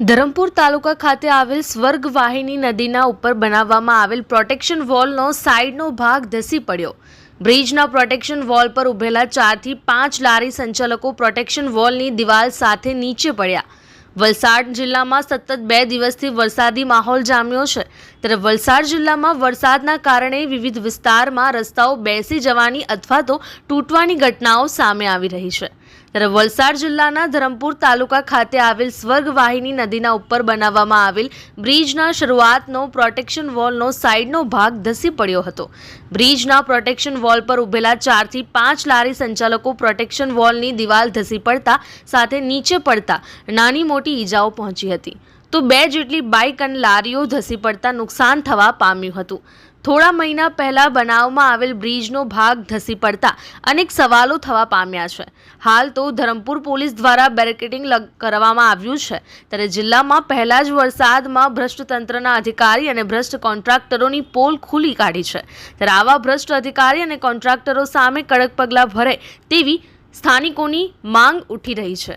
ધરમપુર તાલુકા ખાતે આવેલ સ્વર્ગ વાહિની નદીના ઉપર બનાવવામાં આવેલ પ્રોટેક્શન વોલનો સાઈડનો ભાગ ધસી પડ્યો. બ્રિજના પ્રોટેક્શન વોલ પર ઉભેલા ચારથી પાંચ લારી સંચાલકો પ્રોટેક્શન વોલની દિવાલ સાથે નીચે પડ્યા. વલસાડ જિલ્લામાં સતત બે દિવસથી વરસાદી માહોલ જામ્યો છે. ત્યારે વલસાડ જિલ્લામાં વરસાદના કારણે વિવિધ વિસ્તારમાં રસ્તાઓ બેસી જવાની અથવા તો તૂટવાની ઘટનાઓ સામે આવી રહી છે. ત્યારે વલસાડ જિલ્લાના ધરમપુર તાલુકા ખાતે આવેલ સ્વર્ગવાહિની નદીના ઉપર બનાવવામાં આવેલ બ્રિજના શરૂઆતનો પ્રોટેક્શન વોલનો સાઇડનો ભાગ ધસી પડ્યો હતો. બ્રિજના પ્રોટેક્શન વોલ પર ઉભેલા ચારથી પાંચ લારી સંચાલકો પ્રોટેક્શન વોલની દિવાલ ધસી પડતા સાથે નીચે પડતા નાની મોટી ઈજાઓ પહોંચી હતી. તો બે જેટલી બાઇક અને લારીઓ ધસી પડતા નુકસાન થવા પામ્યું હતું. થોડા મહિના પહેલા બનાવવામાં આવેલ બ્રિજનો ભાગ ધસી પડતા અનેક સવાલો થવા પામ્યા છે. હાલ તો ધરમપુર પોલીસ દ્વારા બેરિકેડિંગ કરવામાં આવ્યું છે. ત્યારે જિલ્લામાં પહેલા જ વરસાદમાં ભ્રષ્ટ તંત્રના અધિકારી અને ભ્રષ્ટ કોન્ટ્રાક્ટરોની પોલ ખુલી કાઢી છે. ત્યારે આવા ભ્રષ્ટ અધિકારી અને કોન્ટ્રાક્ટરો સામે કડક પગલાં ભરે તેવી સ્થાનિકોની માંગ ઉઠી રહી છે.